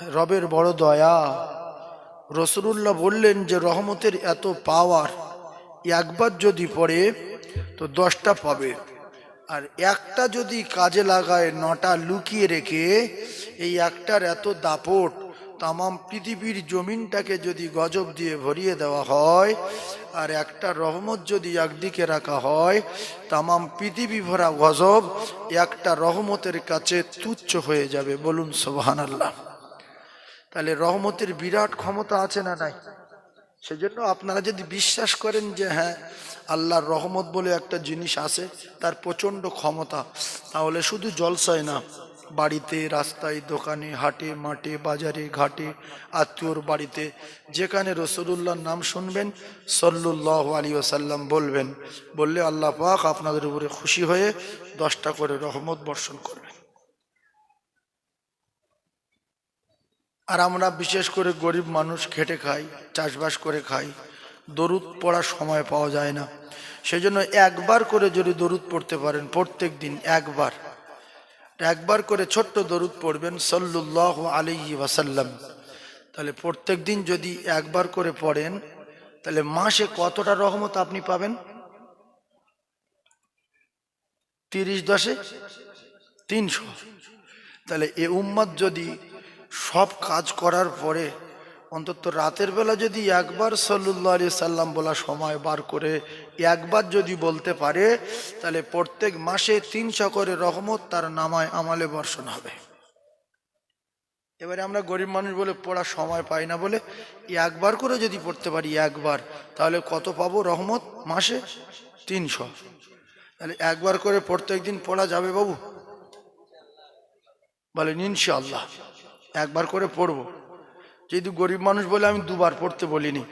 রবের বড় দয়া। রসুল্লাহ বললেন যে, রহমতের এত পাওয়ার একবার যদি পড়ে, তো দশটা পাবে। আর একটা যদি কাজে লাগায়, নটা লুকিয়ে রেখে, এই একটার এত দাপট, তামাম পৃথিবীর জমিনটাকে যদি গজব দিয়ে ভরিয়ে দেওয়া হয়, আর একটা রহমত যদি একদিকে রাখা হয়, তামাম পৃথিবী ভরা গজব একটা রহমতের কাছে তুচ্ছ হয়ে যাবে। বলুন সোহান আল্লাহ তাহলে রহমতের বিরাট ক্ষমতা আছে না নাই? সেজন্য আপনারা যদি বিশ্বাস করেন যে হ্যাঁ আল্লাহর রহমত বলে একটা জিনিস আছে, তার প্রচণ্ড ক্ষমতা, তাহলে শুধু জলসায় না, বাড়িতে, রাস্তায়, দোকানে, হাটে, মাঠে, বাজারে, ঘাটে, আত্মীয়র বাড়িতে, যেখানে রসুল্লাহর নাম শুনবেন, সল্লুল্লাহ আলী ওসাল্লাম বলবেন, বললে আল্লাহ পাক আপনাদের উপরে খুশি হয়ে দশটা করে রহমত বর্ষণ করবেন। আর আমরা বিশেষ করে গরিব মানুষ খেটে খাই, চাষবাস করে খাই, দরুদ পড়ার সময় পাওয়া যায় না। সেজন্য একবার করে যদি দরুদ পড়তে পারেন, প্রত্যেক দিন একবার। একবার করে ছোট্ট দরুদ পড়বেন, সল্লুল্লাহ আলিহি ওয়াসাল্লাম। তাহলে প্রত্যেক দিন যদি একবার করে পড়েন, তাহলে মাসে কতটা রহমত আপনি পাবেন? তিরিশ দশে? তিনশো। তাহলে এ উম্মত যদি সব কাজ করার পরে, অন্তত রাতের বেলা যদি একবার সল্লুল্লাহ আলি সাল্লাম বলা সময় বার করে একবার যদি বলতে পারে, তাহলে প্রত্যেক মাসে তিনশো করে রহমত তার নামায় আমালে বর্ষণ হবে। এবারে আমরা গরিব মানুষ বলে পড়ার সময় পাই না বলে একবার করে যদি পড়তে পারি একবার, তাহলে কত পাবো রহমত মাসে? তিনশো। তাহলে একবার করে প্রত্যেক দিন পড়া যাবে বাবু? বলেন ইনশাল্লাহ একবার করে পড়ব। যেহেতু গরিব মানুষ বলে আমি দুবার পড়তে বলিনি।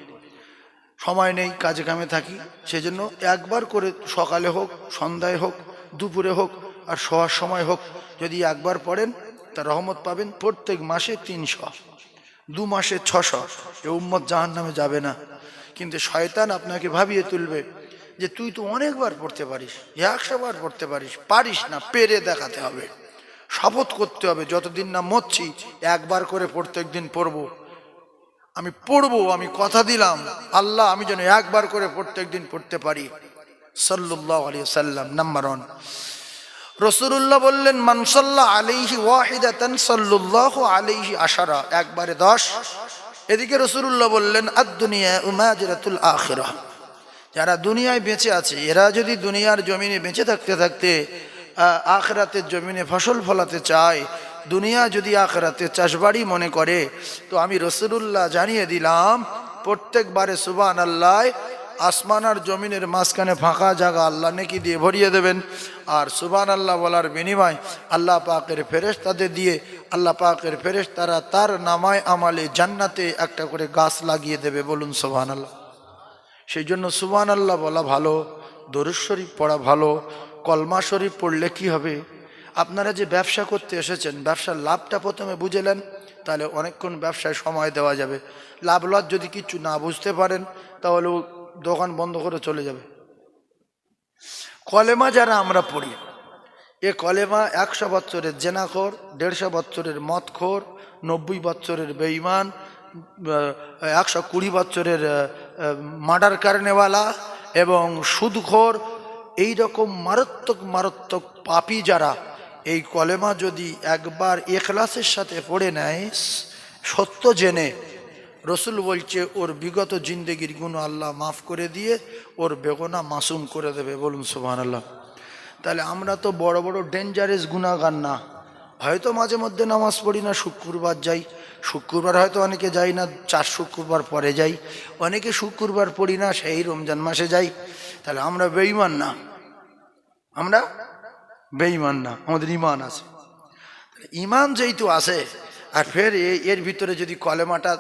সময় নেই, কাজে কামে থাকি, সেজন্য একবার করে সকালে হোক, সন্ধ্যায় হোক, দুপুরে হোক, আর শোয়ার সময় হোক, যদি একবার পড়েন, তা রহমত পাবেন প্রত্যেক মাসে তিনশো। দু মাসে ছশো। এ উম্মত জাহান নামে যাবে না। কিন্তু শয়তান আপনাকে ভাবিয়ে তুলবে যে তুই তো অনেকবার পড়তে পারিস, একশো বার পড়তে পারিস পারিস না, পেরে দেখাতে হবে। শপথ করতে হবে, যতদিন না মরছি, একবার করে প্রত্যেক দিন পড়ব। আমি পড়ব, আমি কথা দিলাম, আল্লাহ, আমি যেন একবার করে প্রত্যেক দিন পড়তে পারি। সাল্লাহ আলী সাল্লাম নাম্বার ওয়ান। রসুল্লাহ বললেন মানসাল্লাহ আলিহি ওয়াহিদাতান সাল্লুল্লাহ আলিহি আশারা। একবারে দশ। এদিকে রসুল্লাহ বললেন আদ দুনিয়া উমাজিরাতুল আখিরা। যারা দুনিয়ায় বেঁচে আছে, এরা যদি দুনিয়ার জমিনে বেঁচে থাকতে থাকতে আখরাতের জমিনে ফসল ফলাতে চায়, দুনিয়া যদি আখরাতে চাষবাড়ি মনে করে, তো আমি রসুল্লাহ জানিয়ে দিলাম, প্রত্যেকবারে সুবান আল্লাহ আসমান আর জমিনের মাঝখানে ফাঁকা জায়গা আল্লাহ নেকি দিয়ে ভরিয়ে দেবেন। আর সুবান আল্লাহ বলার বিনিময় আল্লাহ পাকের ফেরেশ তাদের দিয়ে, আল্লাহ পাকের ফেরেশ তারা তার নামায় আমালে জান্নাতে একটা করে গাছ লাগিয়ে দেবে বলুন সুবান আল্লাহ সেই জন্য সুবান আল্লাহ বলা ভালো, দরুদ শরীফ পড়া ভালো কলমা শরীফ পড়লে কি হবে? আপনারা যে ব্যবসা করতে এসেছেন, ব্যবসার লাভটা প্রথমে বুঝেলেন, তাহলে অনেকক্ষণ ব্যবসায় সময় দেওয়া যাবে। লাভ লস যদি কিছু না বুঝতে পারেন, তাহলে দোকান বন্ধ করে চলে যাবে। কলেমা যারা আমরা পড়ি, এ কলেমা একশো বছরের জেনাখোর, দেড়শো বৎসরের মদখোর, নব্বই বৎসরের বেইমান একশো কুড়ি বৎসরের মার্ডার কারণেওয়ালা এবং সুদখোর এই রকম মারাত্মক মারাত্মক পাপি যারা, এই কলেমা যদি একবার এখলাসের সাথে পড়ে নেয়, সত্য জেনে, রসুল বলছে, ওর বিগত জিন্দগির গুণ আল্লাহ মাফ করে দিয়ে, ওর বেগনা মাসুম করে দেবে। বলুন সুবহান আল্লাহ তাহলে আমরা তো বড় বড় ডেঞ্জারাস গুণাগার না। হয়তো মাঝে মধ্যে নামাজ পড়ি না, শুক্রবার যাই শুক্রবার হয়তো অনেকে যাই না, চার শুক্রবার পরে যাই। অনেকে শুক্রবার পড়ি না, সেই রমজান মাসে যাই। তাহলে আমরা বেইমান না। আমরা বেইমান না, আমাদের ইমান আছে। ইমান যেহেতু আছে, আর ফের এর ভিতরে যদি কলেমাটা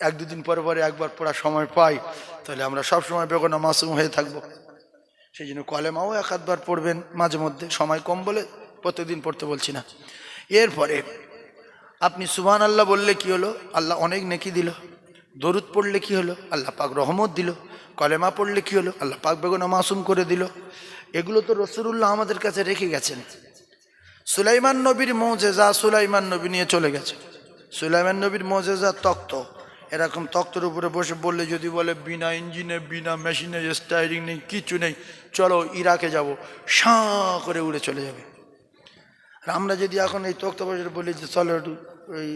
এক দুদিন পরে পরে একবার পড়ার সময় পাই, তাহলে আমরা সব সময় বেগনা মাসুম হয়ে থাকব। সেই জন্য কলেমাও এক আধবার পড়বেন মাঝে মধ্যে, সময় কম বলে প্রত্যেকদিন পড়তে বলছি না। এরপরে আপনি সুবহান আল্লাহ বললে কি হলো? আল্লাহ অনেক নেকি দিল। দরুদ পড়লে কি হলো? আল্লাহ পাক রহমত দিল। কলেমা পড়লে কি হলো? আল্লাহ পাক বেগুনা মাসুম করে দিল। এগুলো তো রসুল্লাহ আমাদের কাছে রেখে গেছেন। সুলাইমান নবীর মৌজেজা সুলাইমান নবী নিয়ে চলে গেছে। সুলাইমান নবীর মজেজা তক্ত। এরকম তক্তের উপরে বসে বললে যদি বলে, বিনা ইঞ্জিনে, বিনা মেশিনে, স্টাইরিং নেই, কিছু নেই, চলো ইরাকে যাব। সাঁ করে উড়ে চলে যাবে। আমরা যদি এখন এই তক্ত বলি যে চলো একটু ওই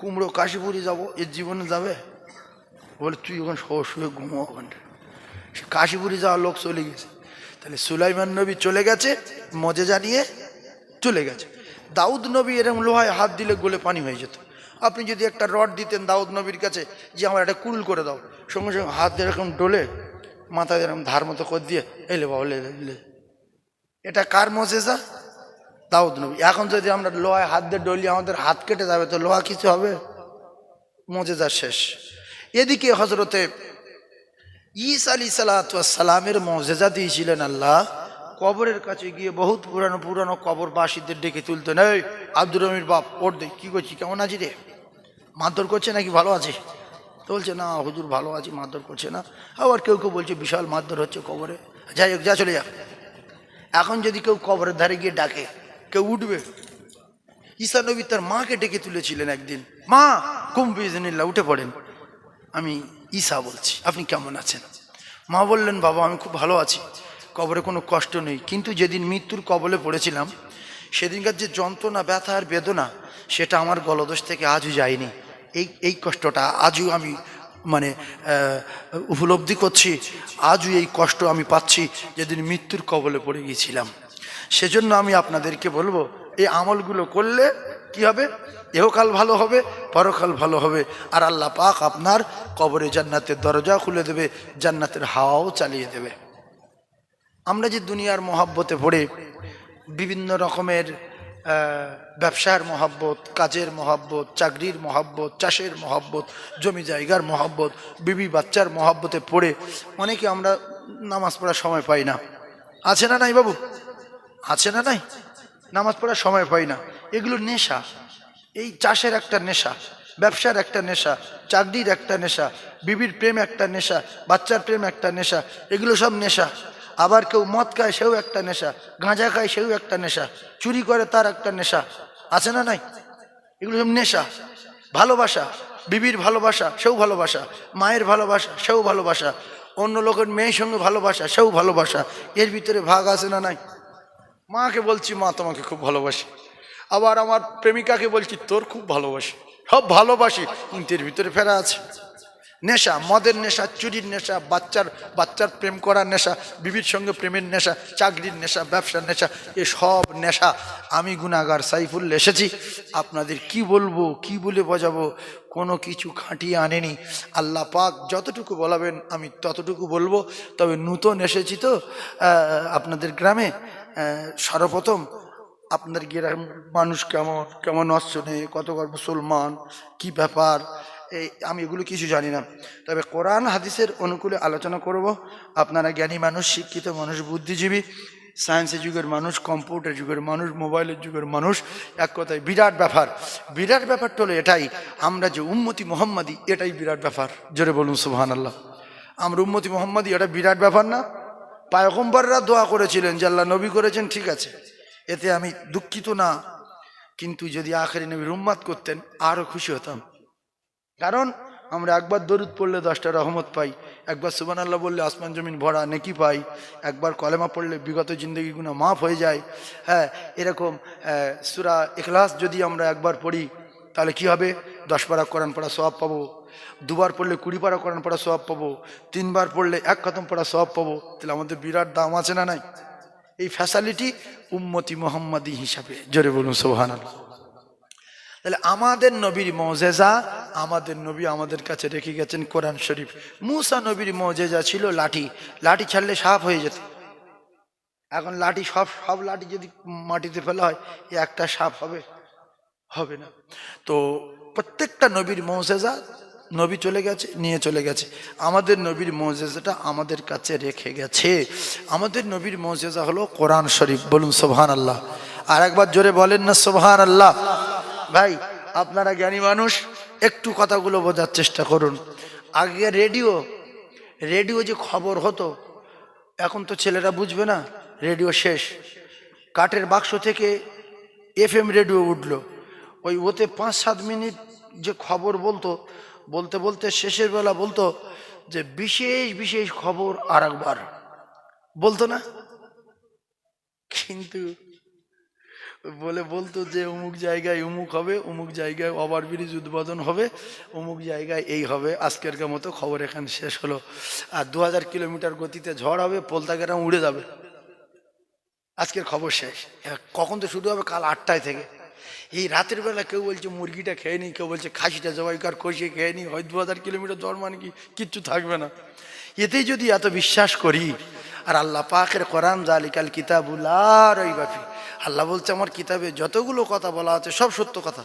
কুমড়ো কাশিপুরি যাব এর জীবনে যাবে? বলে, তুই ওখানে শো শুয়ে ঘুমো ওখানটা সে কাশিপুরি যাওয়ার লোক চলে গেছে। তাহলে সুলাইমান নবী চলে গেছে, মজে জানিয়ে চলে গেছে। দাউদ নবী এরকম লোহায় হাত দিলে গোলে পানি হয়ে যেত। আপনি যদি একটা রড দিতেন দাউদ নবীর কাছে, যে আমার একটা কুল করে দাও। সঙ্গে সঙ্গে হাত এরকম ডোলে মাথায় এরকম ধার মতো করে দিয়ে এলে বাবা লে। এটা কার মজেজা? দাউদ নবী। এখন যদি আমরা লোহায় হাত দিয়ে ডলি, আমাদের হাত কেটে যাবে, তো লোহা কিছু হবে? মজেজা শেষ। এদিকে হজরতে ইস আলী সালামের মজেজা দিয়েছিলেন আল্লাহ। কবরের কাছে গিয়ে বহুত পুরানো পুরানো কবরবাসীদের ডেকে তুলতেন, এই আব্দুর রমির বাপ ওর দে, কী করছি কেমন আছি রে? মারধর করছে নাকি ভালো আছে? তো বলছে, না, হুজুর ভালো আছি, মারধর করছে না। আবার কেউ কেউ বলছে, বিশাল মারধর হচ্ছে কবরে। যাই হোক, যা চলে যা এখন যদি কেউ কবরের ধারে গিয়ে ডাকে কেউ উঠবে? ঈসা নবী তার মাকে ডেকে তুলেছিলেন একদিন। মা কুম্ভিজনিল্লা উঠে পড়েন। আমি ঈসা বলছি, আপনি কেমন আছেন? মা বললেন, বাবা, আমি খুব ভালো আছি। কবরে কোনো কষ্ট নেই। কিন্তু যেদিন মৃত্যুর কবলে পড়েছিলাম, সেদিনকার যে যন্ত্রণা, ব্যথা আর বেদনা, সেটা আমার গলদোষ থেকে আজও যায়নি। এই এই কষ্টটা আজও আমি মানে উপলব্ধি করছি। আজও এই কষ্ট আমি পাচ্ছি যেদিন মৃত্যুর কবলে পড়ে গিয়েছিলাম। সেজন্য আমি আপনাদেরকে বলব, এই আমলগুলো করলে কি হবে? এহকাল ভালো হবে, পরকাল ভালো হবে। আর আল্লাহ পাক আপনার কবরে জান্নাতের দরজা খুলে দেবে, জান্নাতের হাওয়াও চালিয়ে দেবে। আমরা যে দুনিয়ার মহাব্বতে পড়ে বিভিন্ন রকমের ব্যবসার মহাব্বত, কাজের মহাব্বত, চাকরির মহাব্বত, চাষের মহাব্বত, জমি জায়গার মহাব্বত, বিবি বাচ্চার মহাব্বতে পড়ে অনেকে আমরা নামাজ পড়ার সময় পাই না। আছে না নাই বাবু? আছে না নাই? নামাজ পড়ার সময় পাই না। এগুলো নেশা। এই চাষের একটা নেশা, ব্যবসার একটা নেশা, চাকরির একটা নেশা, বিবির প্রেম একটা নেশা, বাচ্চার প্রেম একটা নেশা, এগুলো সব নেশা। আবার কেউ মদ খায় সেও একটা নেশা, গাঁজা খায় সেও একটা নেশা, চুরি করে তার একটা নেশা। আছে না নাই? এগুলো সব নেশা। ভালোবাসা, বিবির ভালোবাসা, সেও ভালোবাসা, মায়ের ভালোবাসা, সেও ভালোবাসা, অন্য লোকের মেয়ের সঙ্গে ভালোবাসা, সেও ভালোবাসা। এর ভিতরে ভাগ আছে না নাই? মাকে বলছি, মা, তোমাকে খুব ভালোবাসি। আবার আমার প্রেমিকাকে বলছি, তোর খুব ভালোবাসি। সব ভালোবাসি কিন্তু এর ভিতরে ফেরা আছে। নেশা, মদের নেশা, চুরির নেশা, বাচ্চার বাচ্চার প্রেম করার নেশা, বিবির সঙ্গে প্রেমের নেশা, চাকরির নেশা, ব্যবসার নেশা, এ সব নেশা। আমি গুণাগার সাইফুল এসেছি। আপনাদের কি বলব, কি বলে বোঝাবো? কোনো কিছু খাঁটিয়ে আনেনি। আল্লাহ পাক যতটুকু বলাবেন, আমি ততটুকু বলব। তবে নূতন এসেছি তো আপনাদের গ্রামে। সর্বপ্রথম আপনার গ্রাম মানুষ কেমন কেমন অশ্বনে কত কত মুসলমান, কি ব্যাপার, এই আমি এগুলো কিছু জানি না। তবে কোরআন হাদিসের অনুকূলে আলোচনা করব। আপনারা জ্ঞানী মানুষ, শিক্ষিত মানুষ, বুদ্ধিজীবী সায়েন্সের যুগের মানুষ কম্পিউটার যুগের মানুষ মোবাইলের যুগের মানুষ, এক কথায় বিরাট ব্যাপার। বিরাট ব্যাপারটা হলো এটাই, আমরা যে উম্মতি মোহাম্মদী, এটাই বিরাট ব্যাপার। জোরে বলুন সুবহান আল্লাহ আমরা উম্মতি মোহাম্মদী, এটা বিরাট ব্যাপার না। পায়গম্বররা দোয়া করেছিলেন আল্লাহ নবী করেছেন, ঠিক আছে। এতে আমি দুঃখিত না, কিন্তু যদি আখেরি নবী রুম্মাত করতেন আরও খুশি হতাম। কারণ আমরা একবার দরুদ পড়লে দশটা রহমত পাই, একবার সুবান আল্লাহ বললে আসমান জমিন ভরা নেকি পাই, একবার কলেমা পড়লে বিগত জিন্দগিগুলো মাফ হয়ে যায়। হ্যাঁ এরকম সুরা এখলাস যদি আমরা একবার পড়ি তাহলে কি হবে? দশ পারা কোরআন পড়া সব পাবো। দুবার পড়লে কুড়ি পারা কোরআন পড়া সব পাবো। তিনবার পড়লে এক খতম পড়া সব পাবো। তাহলে আমাদের বিরাট দাম আছে না নাই? এই ফ্যাসালিটি উম্মতি মোহাম্মদী হিসাবে। জোরে বলুন সোহান তাহলে আমাদের নবীর মজেজা, আমাদের নবী আমাদের কাছে রেখে গেছেন কোরআন শরীফ। মুসা নবীর মজেজা ছিল লাঠি। লাঠি ছাড়লে সাপ হয়ে যেত। এখন লাঠি সব সব লাঠি যদি মাটিতে ফেলা হয় একটা সাপ হবে। হবে না। তো প্রত্যেকটা নবীর মৌজেজা নবী চলে গেছে, নিয়ে চলে গেছে। আমাদের নবীর মৌজেজাটা আমাদের কাছে রেখে গেছে। আমাদের নবীর মৌজেজা হলো কোরআন শরীফ। বলুন সোহান আল্লাহ আর একবার জোরে বলেন না সোহান আল্লাহ ভাই, আপনারা জ্ঞানী মানুষ, একটু কথাগুলো বোঝার চেষ্টা করুন। আগে রেডিও রেডিও যে খবর হতো, এখন তো ছেলেরা বুঝবে না, রেডিও শেষ। কাঠের বাক্স থেকে এফ রেডিও উঠল। ওই ওতে পাঁচ, সাত মিনিট যে খবর বলতো, বলতে বলতে শেষের বেলা বলতো যে বিশেষ বিশেষ খবর আর একবার বলতো না? কিন্তু বলে বলতো যে অমুক জায়গায় অমুক হবে, অমুক জায়গায় ওভার ব্রিজ উদ্বোধন হবে, অমুক জায়গায় এই হবে আজকেরকার মতো খবর এখানে শেষ হলো। আর দু হাজার কিলোমিটার গতিতে ঝড় হবে, পোলতাগেরাম উড়ে যাবে। আজকের খবর শেষ। কখন তো শুরু হবে? কাল আটটায় থেকে। এই রাতের বেলা কেউ বলছে, মুরগিটা খেয়ে নি। কেউ বলছে, খাসিটা জবাই কর, কষিয়ে খেয়ে নি। হয় দু হাজার কিলোমিটার দর মানে কি? কিচ্ছু থাকবে না। এতেই যদি এত বিশ্বাস করি, আর আল্লাহ পাকের কোরআন জালিকাল কিতাবুল্লাহ ওই বাপি আল্লাহ বলছে, আমার কিতাবে যতগুলো কথা বলা আছে, সব সত্য কথা।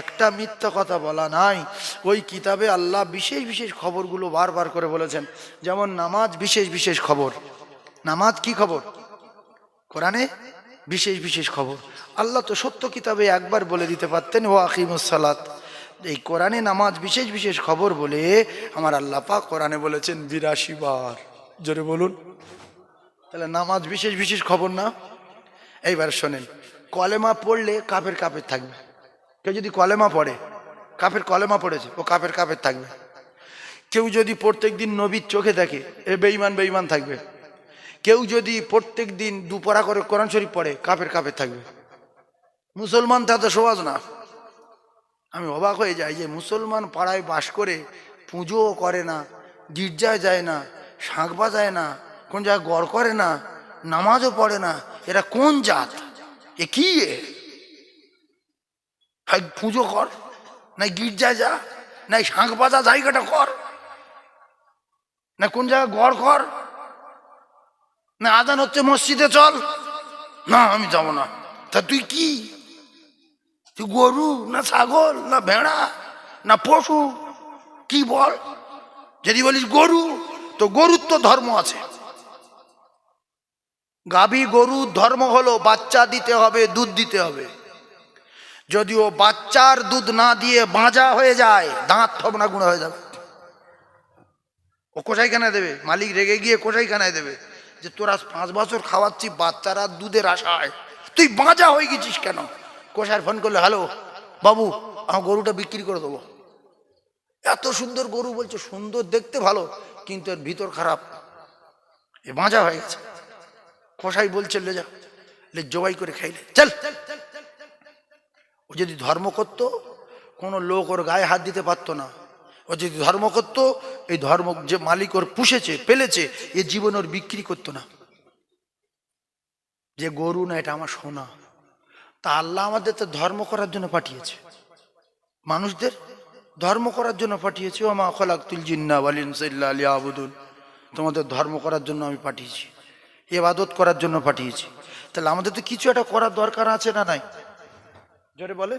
একটা মিথ্যা কথা বলা নাই। ওই কিতাবে আল্লাহ বিশেষ বিশেষ খবরগুলো বারবার করে বলেছেন। যেমন নামাজ বিশেষ বিশেষ খবর। নামাজ কি খবর? কোরআনে? বিশেষ বিশেষ খবর। আল্লাহ তো সত্য কিতাবে একবার বলে দিতে পারতেন, ও আকিমুসালাত এই কোরআনে নামাজ বিশেষ বিশেষ খবর বলে আমার আল্লাহ পাক কোরআনে বলেছেন, বিরাশি বার। জোরে বলুন। তাহলে নামাজ বিশেষ বিশেষ খবর না? এইবার শোনেন, কলেমা পড়লে কাপের কাপের থাকবে। কেউ যদি কলেমা পড়ে কাপের কলেমা পড়েছে, ও কাপের কাপের থাকবে। কেউ যদি প্রত্যেক দিন নবীর চোখে দেখে, এ বেইমান বেইমান থাকবে। কেউ যদি প্রত্যেক দিন দুপরা করে কোরআন শরীফ পড়ে কাপের কাপের থাকবে। মুসলমান তা তো সহজ না। আমি অবাক হয়ে যাই যে মুসলমান পাড়ায় বাস করে পুজোও করে না, গির্জায় যায় না, শাঁখ বাজায় না, কোন জায়গায় গড় করে না, নামাজও পড়ে না, এরা কোন জাত? এ কি এ? পুজো কর, নাই গির্জায় যা, নাই শাঁখ বাজা জায়গাটা কর, না কোন জায়গায় গড় কর না আদান হচ্ছে মসজিদে, চল। না, আমি যাব না। তা তুই কি? তুই গরু না ছাগল না ভেড়া না পশু? কি বল? যদি বলিস গরু, তো গরুর তো ধর্ম আছে। গাভী গরুর ধর্ম হলো বাচ্চা দিতে হবে, দুধ দিতে হবে। যদিও বাচ্চার দুধ না দিয়ে বাঁজা হয়ে যায়, দাঁত থবনা গুঁড়া হয়ে যাবে। ও কোথায় খানায় দেবে? মালিক রেগে গিয়ে কোথায় খানায় দেবে? যে তোরা পাঁচ বছর খাওয়াচ্ছি, বাচ্চারা দুধের আশায়। তুই বাঁচা হয়ে গেছিস কেন? কোষার ফোন করলে, হ্যালো, বাবু, আমার গরুটা বিক্রি করে দেবো। এত সুন্দর গরু বলছে, সুন্দর দেখতে ভালো, কিন্তু এর ভিতর খারাপ। এ বাঁজা হয়ে গেছে। কষাই বলছে, লে যা, লে জবাই করে খাইলে চল। ও যদি ধর্ম করতো কোনো লোক ওর গায়ে হাত দিতে পারতো না ও যদি ধর্ম করতো, এই ধর্ম যে মালিক ওর পুষেছে, পেলেছে, এ জীবন ওর বিক্রি করতো না। যে গরু না, এটা আমার সোনা। তা আল্লাহ আমাদের তো ধর্ম করার জন্য পাঠিয়েছে। মানুষদের ধর্ম করার জন্য পাঠিয়েছে। ও মা খলাকুল জিন্না সাল্লাহ আলী আবুদুল তোমাদের ধর্ম করার জন্য আমি পাঠিয়েছি। এবাদত করার জন্য পাঠিয়েছি। তাহলে আমাদের তো কিছু একটা করার দরকার আছে না নাই? জোরে বলেন।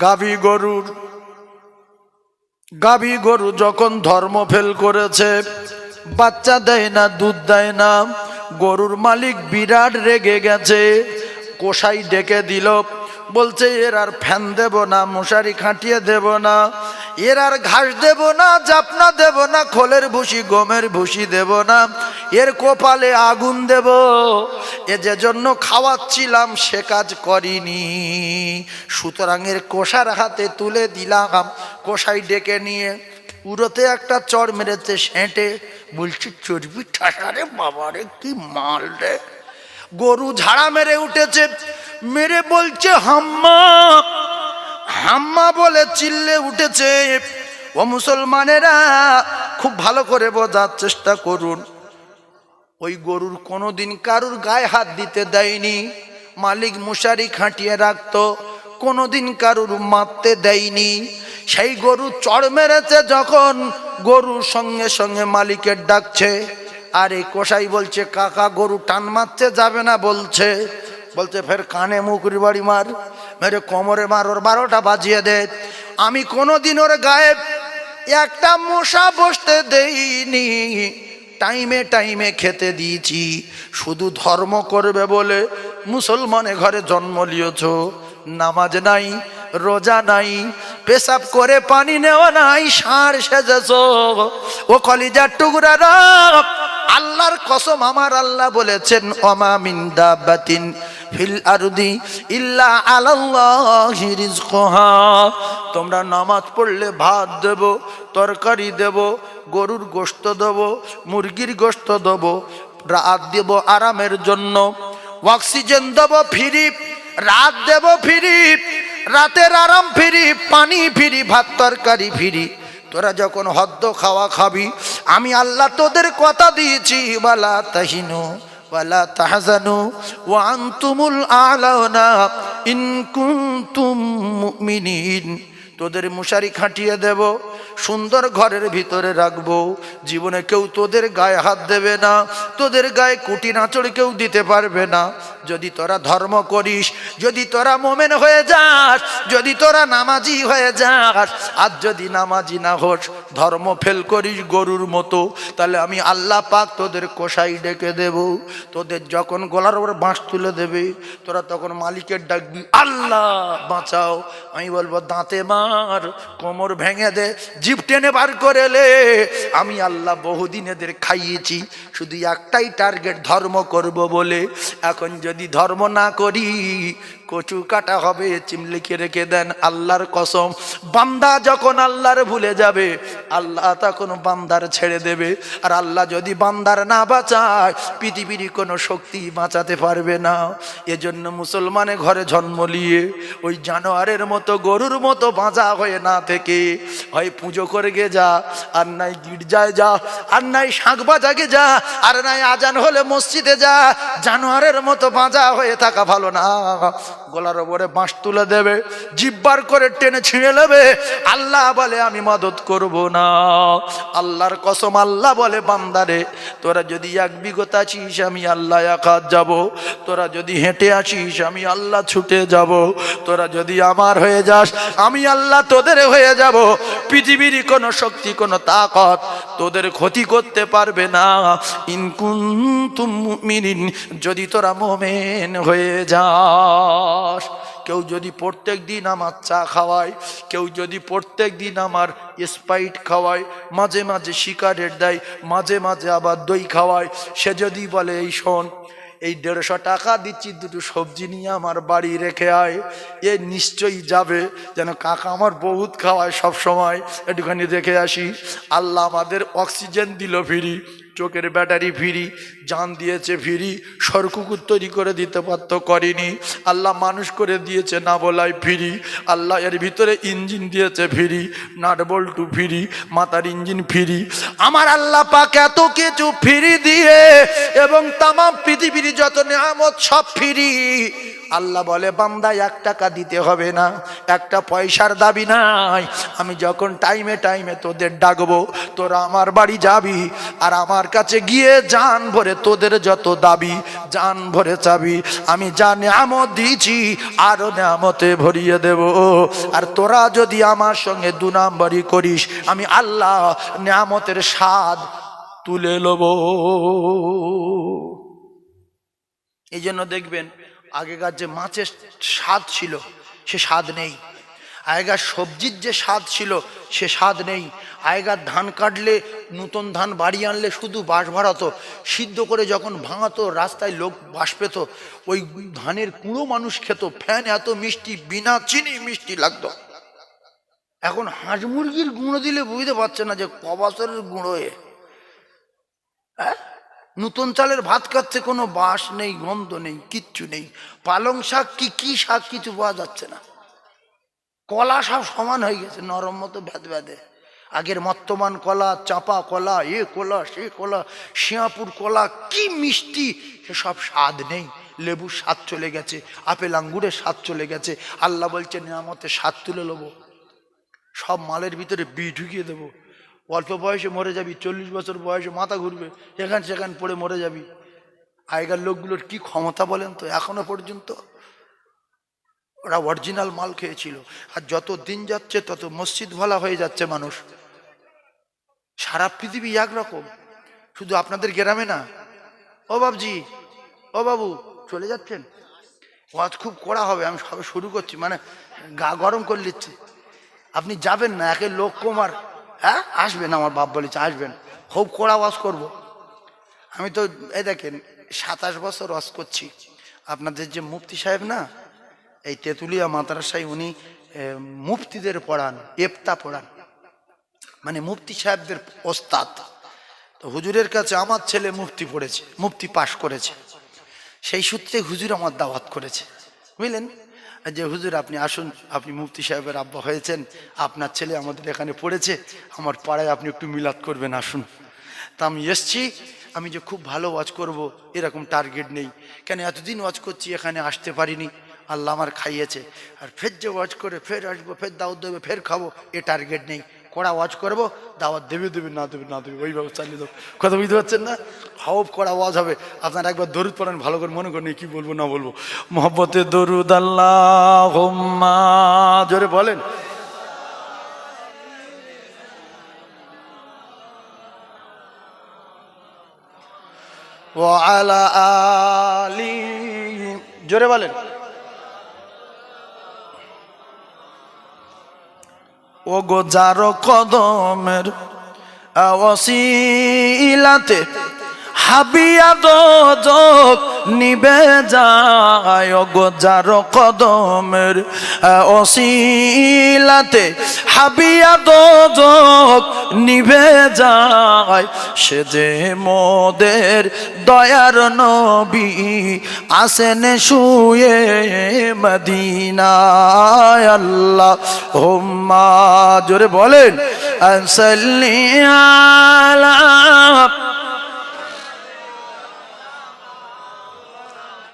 গাভী গরুর গাভী গরু যখন ধর্ম ফেল করেছে, বাচ্চা দেয় না, দুধ দেয় না, গরুর মালিক বিরাট রেগে গেছে। কোষাই ডেকে দিল, বলছে, এর আর ফ্যান দেব না, মশারি খাটিয়ে দেব না এর আর ঘাস দেব না, জাপনা দেব না, খোলের ভুসি গমের ভুসি দেব না, এর কপালে আগুন দেব। এ যে জন্য খাওয়াচ্ছিলাম, সে কাজ করিনি। সুতরাং এর কোষার হাতে তুলে দিলাম কোষাই ডেকে নিয়ে উড়োতে একটা চর মেরেছে সেঁটে। বলছি, চর্বি ঠাসারে বাবারে কি মাল রে। গরু ঝাড়া মেরে উঠেছে, মেরে বলছে, হাম্মা হাম্মা বলে চিল্লে উঠেছে, ও মুসলমানেরা, খুব ভালো করে বোঝার চেষ্টা করুন। ওই গরুর কোনোদিন কারুর গায়ে হাত দিতে দেয়নি, মালিক মশারি খাটিয়ে রাখতো, কোনোদিন কারুর মারতে দেয়নি। সেই গরু চড় মেরেছে যখন গরুর সঙ্গে সঙ্গে মালিকের ডাকছে, আর এই কষাই বলছে, কাকা, গরু টান মারতে যাবে না, বলছে। বলছে, ফের কানে মুকুরি বাড়ি মার। মেরে কোমরে মার, ওর বারোটা বাজিয়ে দে। আমি কোনোদিন ওর গায়ে একটা মশা বসতে দেইনি। টাইমে টাইমে খেতে দিয়েছি। শুধু ধর্ম করবে বলে মুসলমানে ঘরে জন্ম লিয়েছ নামাজ নাই, রোজা নাই, পেশাব করে পানি নেওয়া নাই, সার সেজেছ। ও কলিজার টুকরা আল্লাহর কসম আমার আল্লাহ বলেছেন, অমা মিন্দা বাতিন ফিল আরদি ইল্লা আলাল্লাহি রিজকুহা। তোমরা নামাজ পড়লে ভাত দেব, তরকারি দেব, গরুর গোশত দেব, মুরগির গোশত দেব, রাত দেব আরামের জন্য। অক্সিজেন দেব ফিরি রাত দেব ফিরি রাতের আরাম ফিরি পানি ফিরি ভাত তরকারি ফিরি তোরা যখন হদ্দ খাওয়া খাবি, আমি আল্লাহ তোদের কথা দিয়েছি বালা তাহিনু। ওয়ালা تحزنوا وأنتم الأعلون إن كنتم مؤمنين তোদের মুশারি খাটিয়ে দেব সুন্দর ঘরের ভিতরে রাখব। জীবনে কেউ তোদের গায়ে হাত দেবে না, তোদের গায়ে কুটি নাচড় কেউ দিতে পারবে না। যদি তোরা ধর্ম করিস, যদি তোরা মোমেন হয়ে যাস, যদি তোরা নামাজি হয়ে যাস, আর যদি নামাজি না হোস, ধর্ম ফেল করিস গরুর মতো, তাহলে আমি আল্লাহ পাক তোদের কোষাই ডেকে দেব। তোদের যখন গলার ওপর বাঁশ তুলে দেবে, তোরা তখন মালিকের ডাকবি আল্লাহ বাঁচাও। আমি বলব, দাঁতে মার, কোমর ভেঙে দে জিপ টেনে বার করে লে আমি আল্লাহ বহুদিন এদের খাইয়েছি, শুধু একটাই টার্গেট ধর্ম করব বলে। এখন যদি ধর্ম না করি কচু কাটা হবে চিমলিকে রেখে দেন আল্লাহর কসম। বান্দা যখন আল্লাহর ভুলে যাবে, আল্লাহ তখন বান্দার ছেড়ে দেবে। আর আল্লাহ যদি বান্দার না বাঁচায়, পৃথিবীর কোনো শক্তি বাঁচাতে পারবে না। এজন্য মুসলমানে ঘরে জন্ম নিয়ে ওই জানোয়ারের মতো, গরুর মতো বাঁচা হয়ে না থেকে, হয় পুজো করে গে যা, আর নাই গির্জায় যা, আর নাই শাঁখ বাজাকে যা, আর নাই আজান হলে মসজিদে যা, জানোয়ারের মতো বাঁচা হয়ে থাকা ভালো না। গলার ওপরে বাঁশ তুলে দেবে, জিব্বার করে টেনে ছিঁড়ে নেবে। আল্লাহ বলে, আমি মদত করব না। আল্লাহর কসম আল্লাহ বলে, বান্দারে, তোরা যদি এক বিগত আছিস, আমি আল্লাহ একাত যাব। তোরা যদি হেঁটে আসিস, আমি আল্লাহ ছুটে যাব। তোরা যদি আমার হয়ে যাস, আমি আল্লাহ তোদের হয়ে যাব। পৃথিবীর কোনো শক্তি, কোনো তাকত তোদের ক্ষতি করতে পারবে না। ইনকুন তুমিন যদি তোরা মোমেন হয়ে যাস, কেউ যদি প্রত্যেক দিন আমার চা খাওয়ায়, কেউ যদি প্রত্যেক দিন আমার স্পাইট খাওয়ায়, মাঝে মাঝে সিগারেট দেয়, মাঝে মাঝে আবার দই খাওয়ায়, সে যদি বলে, এই শোন এই দেড়শো টাকা দিচ্ছি, দুটো সবজি নিয়ে আমার বাড়ি রেখে আয়। এ নিশ্চয়ই যাবে। যেন কাকা আমার বহুত খাওয়ায় সব সময় একটুখানি দেখে আসি। আল্লাহ আমাদের অক্সিজেন দিল ফিরি। চোখের ব্যাটারি ফিরি জান দিয়েছে ফিরি সরকুকুর তৈরি করে দিতে পারত করেনি। আল্লাহ মানুষ করে দিয়েছে না বলাই ফিরি আল্লাহ এর ভিতরে ইঞ্জিন দিয়েছে ফিরি নাট বল্টু ফিরি মাথার ইঞ্জিন ফিরি আমার আল্লাহ পাক এত কিছু ফিরি দিয়ে এবং তামাম পৃথিবীর যত নিয়ামত সব ফিরি আল্লাহ বলে, বান্দা, এক টাকা দিতে হবে না, একটা পয়সার দাবি নাই। আমি যখন টাইমে টাইমে তোদের ডাকবো, তোরা আমার বাড়ি যাবি, আর আমার কাছে গিয়ে জান ভরে তোদের যত দাবি, জান ভরে চাবি। আমি যা নিয়ামত দিয়েছি, আরও নিয়ামতে ভরিয়ে দেব। আর তোরা যদি আমার সঙ্গে দু নাম্বারি করিস, আমি আল্লাহ নিয়ামতের স্বাদ তুলে লব। এই জন্য দেখবেন আগেকার যে মাছের স্বাদ ছিল, সে স্বাদ নেই। আগেকার সবজির যে স্বাদ ছিল, সে স্বাদ নেই। আগেকার ধান কাটলে, নতুন ধান বাড়ি আনলে শুধু বাঁশ ভাড়াতো। সিদ্ধ করে যখন ভাঙাতো, রাস্তায় লোক বাস পেত, ওই ধানের কুঁড়ো মানুষ খেত। ফ্যান এত মিষ্টি, বিনা চিনি মিষ্টি লাগতো। এখন হাঁস মুরগির গুঁড়ো দিলে বুঝতে পারছে না যে কবাসের গুঁড়ো এ। হ্যাঁ? নতুন চালের ভাত খাচ্ছে, কোনো বাস নেই, গন্ধ নেই, কিচ্ছু নেই। পালং শাক কি কি শাক কিছু পাওয়া যাচ্ছে না। কলা সব সমান হয়ে গেছে, নরম মতো ভেদ ভেদে। আগের মর্তমান কলা, চাপা কলা, এ কলা, সে কলা, শিয়াপুর কলা, কি মিষ্টি সব স্বাদ নেই। লেবুর স্বাদ চলে গেছে, আপেল আঙ্গুরের স্বাদ চলে গেছে। আল্লাহ বলছে নিয়ামতে স্বাদ তুলে নেব। সব মালের ভিতরে বি ঢুকিয়ে দেবো। অল্প বয়সে মরে যাবি, চল্লিশ বছর বয়সে মাথা ঘুরবে এখান সেখান পড়ে মরে যাবি। আগেকার লোকগুলোর কি ক্ষমতা বলেন তো? এখনও পর্যন্ত ওরা অরিজিনাল মাল খেয়েছিল। আর যত দিন যাচ্ছে, তত মসজিদ ভালা হয়ে যাচ্ছে মানুষ। সারা পৃথিবী একরকম শুধু আপনাদের গ্রামে না। ও বাবজি ও বাবু, চলে যাচ্ছেন? ওয়াজ খুব কড়া হবে, আমি সবে শুরু করছি। মানে গা গরম করে নিচ্ছি। আপনি যাবেন না, একে লোক কুমার। হ্যাঁ? আসবেন আমার বাপ বলেছে, আসবেন। খুব কড়া ওয়াজ করব। আমি তো, এই দেখেন, সাতাশ বছর ওয়াজ করছি। আপনাদের যে মুফতি সাহেব না, এই তেঁতুলিয়া মাদ্রাসায় উনি মুফতিদের পড়ান এফতা পড়ান। মানে মুফতি সাহেবদের ওস্তাদ। তো হুজুরের কাছে আমার ছেলে মুফতি পড়েছে, মুফতি পাশ করেছে। সেই সূত্রে হুজুর আমার দাওয়াত করেছে। বুঝলেন? যে হুজুর, আপনি আসুন, আপনি মুফতি সাহেবের আব্বা হয়েছেন, আপনার ছেলে আমাদের এখানে পড়েছে, আমার পাড়ায় আপনি একটু মিলাদ করবেন, আসুন। তা আমি এসছি, আমি যে খুব ভালো ওয়াজ করব, এরকম টার্গেট নেই। কেন, এতদিন ওয়াজ করছি, এখানে আসতে পারিনি। আল্লাহ আমার খাইয়েছে। আর ফের যে ওয়াজ করে, ফের আসব, ফের দাউদ দেবে, ফের খাব, এ টার্গেট নেই। কড়া ওয়াজ করব, দাওয়াত দেবে দেবে, না দেবে না দেবে ওইভাবে চালিয়ে দেবো কথা বুঝতে পারছেন না? হব কড়া ওয়াজ হবে। আপনারা একবার দরুদ পড়েন, ভালো করে মনে করেন, কি বলব, না বলব। মোহব্বতে দরুদ আল্লাহ জোরে বলেন। ও আলা আলি। জোরে বলেন। ও গো যার কদমের অসিলাতে হাবিয়া দোজক নিবে যায় ও গো যার কদমের অসিলাতে হাবিয়া দোজক নিবে যায়, সে যে মোদের দয়ার নবী আসেন শুয়ে মদিনায় আল্লাহ। হোম্মা, জোরে বলেন আলা